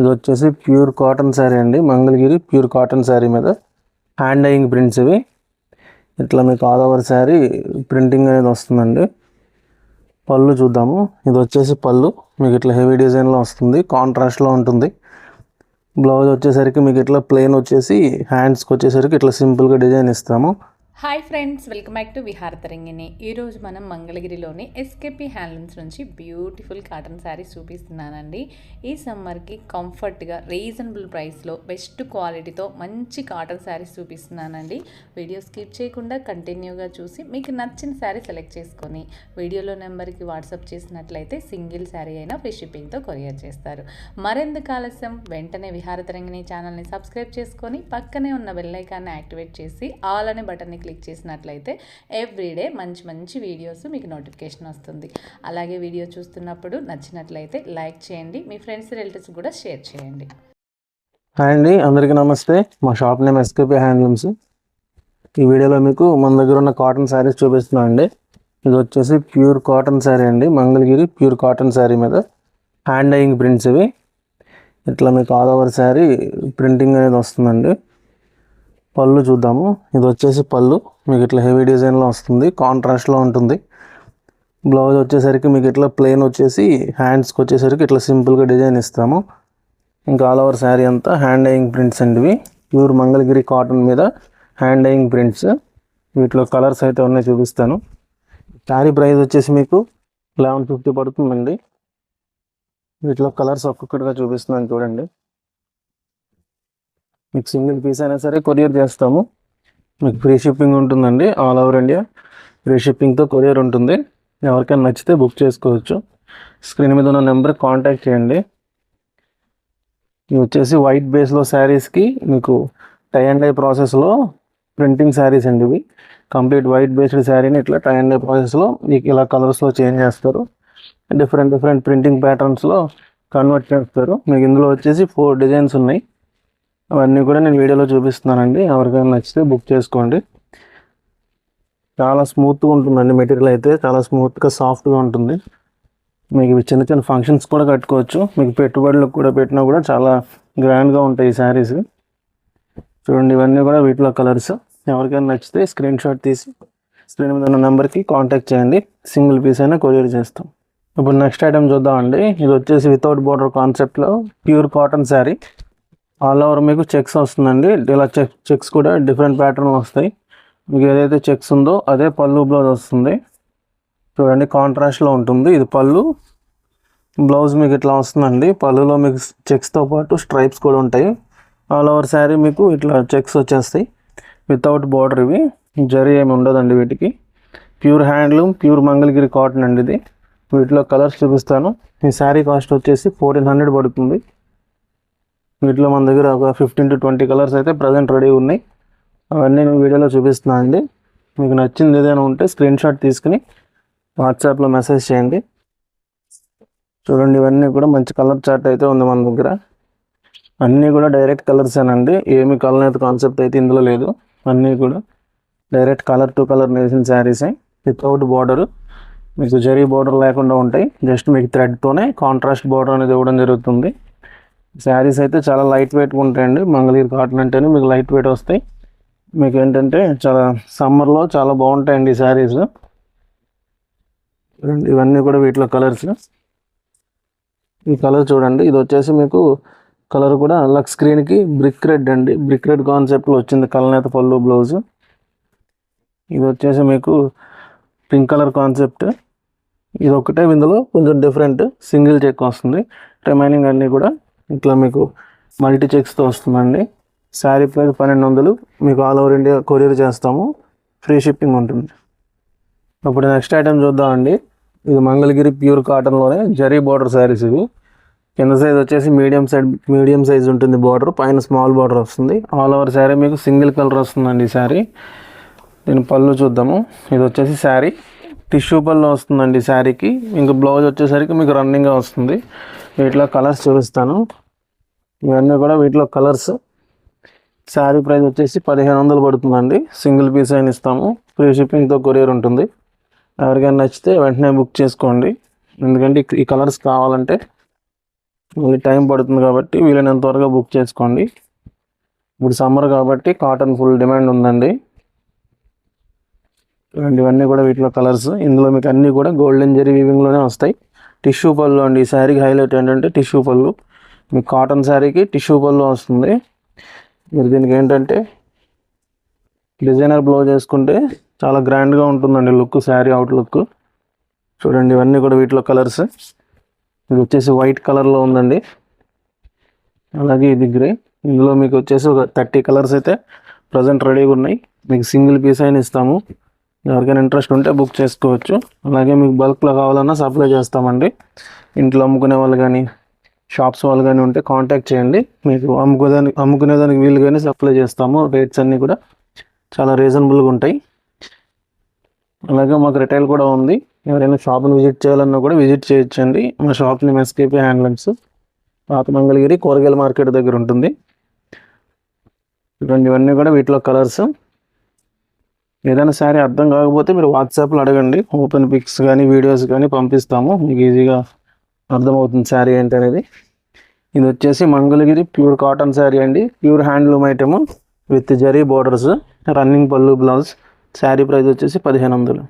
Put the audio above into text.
ఇది వచ్చేసి pure cotton sari అండి మంగళగిరి ప్యూర్ కాటన్ శారీ మీద హ్యాండ్ డైయింగ్ ప్రింట్స్ ఇవి. ఇట్లా మీకు ఆల్ ఓవర్ శారీ ప్రింటింగ్ అనేది వస్తుందండి. పళ్ళు చూద్దాము. ఇది వచ్చేసి పళ్ళు. మీకు ఇట్లా హెవీ డిజైన్లో వస్తుంది కాంట్రాస్ట్లో ఉంటుంది. బ్లౌజ్ వచ్చేసరికి మీకు ఇట్లా ప్లెయిన్ వచ్చేసి హ్యాండ్స్కి వచ్చేసరికి ఇట్లా సింపుల్గా డిజైన్ ఇస్తాము. Hi friends welcome back to Vihara Tarangini ఈరోజు మనం మంగళగిరిలోని ఎస్కేపీ హ్యాండ్లూమ్స్ నుంచి బ్యూటిఫుల్ కాటన్ శారీస్ చూపిస్తున్నానండి. ఈ సమ్మర్కి కంఫర్ట్గా రీజనబుల్ ప్రైస్లో బెస్ట్ క్వాలిటీతో మంచి కాటన్ శారీస్ చూపిస్తున్నానండి. వీడియో స్కిప్ చేయకుండా కంటిన్యూగా చూసి మీకు నచ్చిన శారీ సెలెక్ట్ చేసుకొని వీడియోలో నెంబర్కి వాట్సాప్ చేసినట్లయితే సింగిల్ శారీ అయినా ఫ్రీ షిప్పింగ్తో కొరియర్ చేస్తారు. మరెందుకు ఆలస్యం? వెంటనే విహార తరంగిణి ఛానల్ని సబ్స్క్రైబ్ చేసుకొని పక్కనే ఉన్న బెల్లైకాన్ని యాక్టివేట్ చేసి ఆల్ అనే బటన్ని క్లిక్ చేసినట్లయితే ఎవ్రీడే మంచి మంచి వీడియోస్ మీకు నోటిఫికేషన్ వస్తుంది. అలాగే వీడియో చూస్తున్నప్పుడు నచ్చినట్లయితే లైక్ చేయండి మీ ఫ్రెండ్స్ రిలేటివ్స్ కూడా షేర్ చేయండి. హాయ్ అండి అందరికీ నమస్తే. మా షాప్ నేమ్ ఎస్కేపీ హ్యాండ్లూమ్స్ ఈ వీడియోలో మీకు మన దగ్గర ఉన్న కాటన్ శారీస్ చూపిస్తున్నాం అండి. ఇది వచ్చేసి ప్యూర్ కాటన్ శారీ అండి. మంగళగిరి ప్యూర్ కాటన్ శారీ మీద హ్యాండ్ డైయింగ్ ప్రింట్స్ ఇవి. ఇట్లా మీకు ఆల్ ఓవర్ శారీ ప్రింటింగ్ అనేది వస్తుందండి. పళ్ళు చూద్దాము. ఇది వచ్చేసి పళ్ళు. మీకు ఇట్లా హెవీ డిజైన్లో వస్తుంది. కాంట్రాస్ట్లో ఉంటుంది. బ్లౌజ్ వచ్చేసరికి మీకు ఇట్లా ప్లెయిన్ వచ్చేసి హ్యాండ్స్కి వచ్చేసరికి ఇట్లా సింపుల్గా డిజైన్ ఇస్తాము. ఇంకా ఆల్ ఓవర్ శారీ అంతా హ్యాండ్ డైయింగ్ ప్రింట్స్ అండివి. ప్యూర్ మంగళగిరి కాటన్ మీద హ్యాండ్ డైయింగ్ ప్రింట్స్ వీటిలో కలర్స్ అయితే ఉన్నాయి చూపిస్తాను. శారీ ప్రైస్ వచ్చేసి మీకు లెవెన్ ఫిఫ్టీ పడుతుందండి. వీటిలో కలర్స్ ఒక్కొక్కటిగా చూపిస్తున్నాను చూడండి. మీకు సింగిల్ పీస్ అయినా సరే కొరియర్ చేస్తాము. మీకు ఫ్రీ షిప్పింగ్ ఉంటుందండి ఆల్ ఓవర్ ఇండియా. ఫ్రీ షిప్పింగ్తో కొరియర్ ఉంటుంది. ఎవరికైనా నచ్చితే బుక్ చేసుకోవచ్చు. స్క్రీన్ మీద ఉన్న నెంబర్ కాంటాక్ట్ చేయండి. ఇవి వచ్చేసి వైట్ బేస్లో శారీస్కి మీకు టై అండ్ డై ప్రాసెస్లో ప్రింటింగ్ శారీస్ అండి ఇవి. కంప్లీట్ వైట్ బేస్డ్ శారీని ఇట్లా టై అండ్ డై ప్రాసెస్లో మీకు ఇలా కలర్స్లో చేంజ్ చేస్తారు. డిఫరెంట్ డిఫరెంట్ ప్రింటింగ్ ప్యాటర్న్స్లో కన్వర్ట్ చేస్తారు. మీకు ఇందులో వచ్చేసి ఫోర్ డిజైన్స్ ఉన్నాయి. అవన్నీ కూడా నేను వీడియోలో చూపిస్తున్నానండి. ఎవరికైనా నచ్చితే బుక్ చేసుకోండి. చాలా స్మూత్గా ఉంటుందండి మెటీరియల్ అయితే. చాలా స్మూత్గా సాఫ్ట్గా ఉంటుంది. మీకు చిన్న చిన్న ఫంక్షన్స్ కూడా కట్టుకోవచ్చు. మీకు పెట్టుబడులకు కూడా పెట్టినా కూడా చాలా గ్రాండ్గా ఉంటాయి ఈ శారీస్ చూడండి ఇవన్నీ కూడా వీటిలో కలర్స్ ఎవరికైనా నచ్చితే స్క్రీన్ షాట్ తీసి స్క్రీన్ మీద ఉన్న నెంబర్కి కాంటాక్ట్ చేయండి. సింగిల్ పీస్ అయినా కొరియర్ చేస్తాం. ఇప్పుడు నెక్స్ట్ ఐటమ్ చూద్దామండి. ఇది వచ్చేసి వితౌట్ బోర్డర్ కాన్సెప్ట్లో pure cotton saree all over మీకు చెక్స్ వస్తుందండి. ఇలా చెక్ చెక్స్ కూడా డిఫరెంట్ ప్యాటర్న్లు వస్తాయి. మీకు ఏదైతే చెక్స్ ఉందో అదే పళ్ళు బ్లౌజ్ వస్తుంది. చూడండి కాంట్రాస్ట్లో ఉంటుంది. ఇది పళ్ళు. బ్లౌజ్ మీకు ఇట్లా వస్తుందండి. పళ్ళులో మీకు చెక్స్తో పాటు స్ట్రైప్స్ కూడా ఉంటాయి. ఆల్ ఓవర్ శారీ మీకు ఇట్లా చెక్స్ వచ్చేస్తాయి. వితౌట్ బార్డర్ ఇవి. జరీ ఏమి ఉండదండి వీటికి. Pure handloom pure Mangalagiri cotton అండి ఇది. వీటిలో కలర్స్ చూపిస్తాను. ఈ శారీ కాస్ట్ వచ్చేసి ఫోర్టీన్ హండ్రెడ్ పడుతుంది. వీటిలో మన దగ్గర ఒక ఫిఫ్టీన్ టు ట్వంటీ కలర్స్ అయితే ప్రజెంట్ రెడీ ఉన్నాయి. అవన్నీ నేను వీడియోలో చూపిస్తున్నాను అండి. మీకు నచ్చింది ఏదైనా ఉంటే స్క్రీన్ షాట్ తీసుకుని వాట్సాప్లో మెసేజ్ చేయండి. చూడండి ఇవన్నీ కూడా మంచి కలర్ చార్ట్ అయితే ఉంది మన దగ్గర. అన్నీ కూడా డైరెక్ట్ కలర్సేనండి ఏమి కలర్ అయితే కాన్సెప్ట్ అయితే ఇందులో లేదు. అన్నీ కూడా డైరెక్ట్ కలర్ టు కలర్ నేసిన శారీసే వితౌట్ బార్డరు మీకు జరీ బార్డర్ లేకుండా ఉంటాయి. జస్ట్ మీకు థ్రెడ్తోనే కాంట్రాస్ట్ బార్డర్ అనేది ఇవ్వడం జరుగుతుంది. శారీస్ అయితే చాలా లైట్ వెయిట్గా ఉంటాయండి. మంగళగిరి కాటన్ అంటేనే మీకు లైట్ వెయిట్ వస్తాయి. మీకు ఏంటంటే చాలా సమ్మర్లో చాలా బాగుంటాయండి ఈ శారీస్. ఇవన్నీ కూడా వీటిలో కలర్స్ ఈ కలర్ చూడండి ఇది వచ్చేసి మీకు కలర్ కూడా లక్ స్క్రీన్కి బ్రిక్ రెడ్ అండి. బ్రిక్ రెడ్ కాన్సెప్ట్లో వచ్చింది కలనేత పళ్ళు బ్లౌజ్ ఇది వచ్చేసి మీకు పింక్ కలర్ కాన్సెప్ట్ ఇది ఒకటే ఇందులో కొంచెం డిఫరెంట్ సింగిల్ చెక్ వస్తుంది. రిమైనింగ్ అన్నీ కూడా ఇట్లా మీకు మల్టీ చెక్స్తో వస్తుందండి. శారీ ప్రైస్ పన్నెండు వందలు. మీకు ఆల్ ఓవర్ ఇండియా కొరియర్ చేస్తాము. ఫ్రీ షిప్పింగ్ ఉంటుంది. ఇప్పుడు నెక్స్ట్ ఐటెం చూద్దామండి. ఇది మంగళగిరి ప్యూర్ కాటన్లోనే జరీ బార్డర్ శారీస్ ఇవి. కింద సైజ్ వచ్చేసి మీడియం సైడ్ మీడియం సైజ్ ఉంటుంది బార్డర్. పైన స్మాల్ బార్డర్ వస్తుంది. ఆల్ ఓవర్ శారీ మీకు సింగిల్ కలర్ వస్తుందండి ఈ శారీ. దీని పళ్ళు చూద్దాము. ఇది వచ్చేసి శారీ. టిష్యూ పళ్ళు వస్తుందండి శారీకి. ఇంకా బ్లౌజ్ వచ్చేసరికి మీకు రన్నింగ్గా వస్తుంది. వీటిలో కలర్స్ చూపిస్తాను. ఇవన్నీ కూడా వీటిలో కలర్స్ శారీ ప్రైస్ వచ్చేసి పదిహేను వందలు పడుతుందండి. సింగిల్ పీస్ అయిన ఇస్తాము. ఫ్రీ షిప్పింగ్తో కొరియర్ ఉంటుంది. ఎవరికైనా నచ్చితే వెంటనే బుక్ చేసుకోండి. ఎందుకంటే ఈ కలర్స్ కావాలంటే మళ్ళీ టైం పడుతుంది కాబట్టి వీలైనంత త్వరగా బుక్ చేసుకోండి. ఇప్పుడు సమ్మర్ కాబట్టి కాటన్ ఫుల్ డిమాండ్ ఉందండి. ఇవన్నీ కూడా వీటిలో కలర్స్ ఇందులో మీకు అన్నీ కూడా గోల్డెన్ జరీ వీవింగ్లోనే వస్తాయి. టిష్యూ పళ్ళు అండి. ఈ శారీకి హైలైట్ ఏంటంటే టిష్యూ పళ్ళు. మీకు కాటన్ శారీకి టిష్యూ పళ్ళు వస్తుంది. మీరు దీనికి ఏంటంటే డిజైనర్ బ్లౌజ్ వేసుకుంటే చాలా గ్రాండ్గా ఉంటుందండి లుక్ శారీ అవుట్ లుక్. చూడండి ఇవన్నీ కూడా వీటిలో కలర్స్ ఇది వచ్చేసి వైట్ కలర్లో ఉందండి. అలాగే ఇది గ్రే ఇందులో మీకు వచ్చేసి ఒక థర్టీ కలర్స్ అయితే ప్రజెంట్ రెడీగా ఉన్నాయి. మీకు సింగిల్ పీస్ అయినా ఇస్తాము. ఎవరికైనా ఇంట్రెస్ట్ ఉంటే బుక్ చేసుకోవచ్చు. అలాగే మీకు బల్క్లో కావాలన్నా సప్లై చేస్తామండి. ఇంట్లో అమ్ముకునే వాళ్ళు కానీ షాప్స్ వాళ్ళు కానీ ఉంటే కాంటాక్ట్ చేయండి. మీకు అమ్ముకోదానికి అమ్ముకునేదానికి వీలు కానీ సప్లై చేస్తాము. రేట్స్ అన్నీ కూడా చాలా రీజనబుల్గా ఉంటాయి. అలాగే మాకు రిటైల్ కూడా ఉంది. ఎవరైనా షాప్ని విజిట్ చేయాలన్నా కూడా విజిట్ చేయొచ్చండి. మా షాప్ని ఎస్కేపీ హ్యాండ్లూమ్స్ పాత మంగళగిరి కూరగాయల మార్కెట్ దగ్గర ఉంటుంది. చూడండి ఇవన్నీ కూడా వీటిలో కలర్స్. ఏదైనా శారీ అర్థం కాకపోతే మీరు వాట్సాప్లో అడగండి. ఓపెన్ పిక్స్ కానీ వీడియోస్ కానీ పంపిస్తాము. మీకు ఈజీగా అర్థమవుతుంది శారీ ఏంటి అనేది. ఇది వచ్చేసి మంగళగిరి ప్యూర్ కాటన్ శారీ అండి. Pure handloom item with zari borders running pallu blouse. Sari price వచ్చేసి పదిహేను వందలు.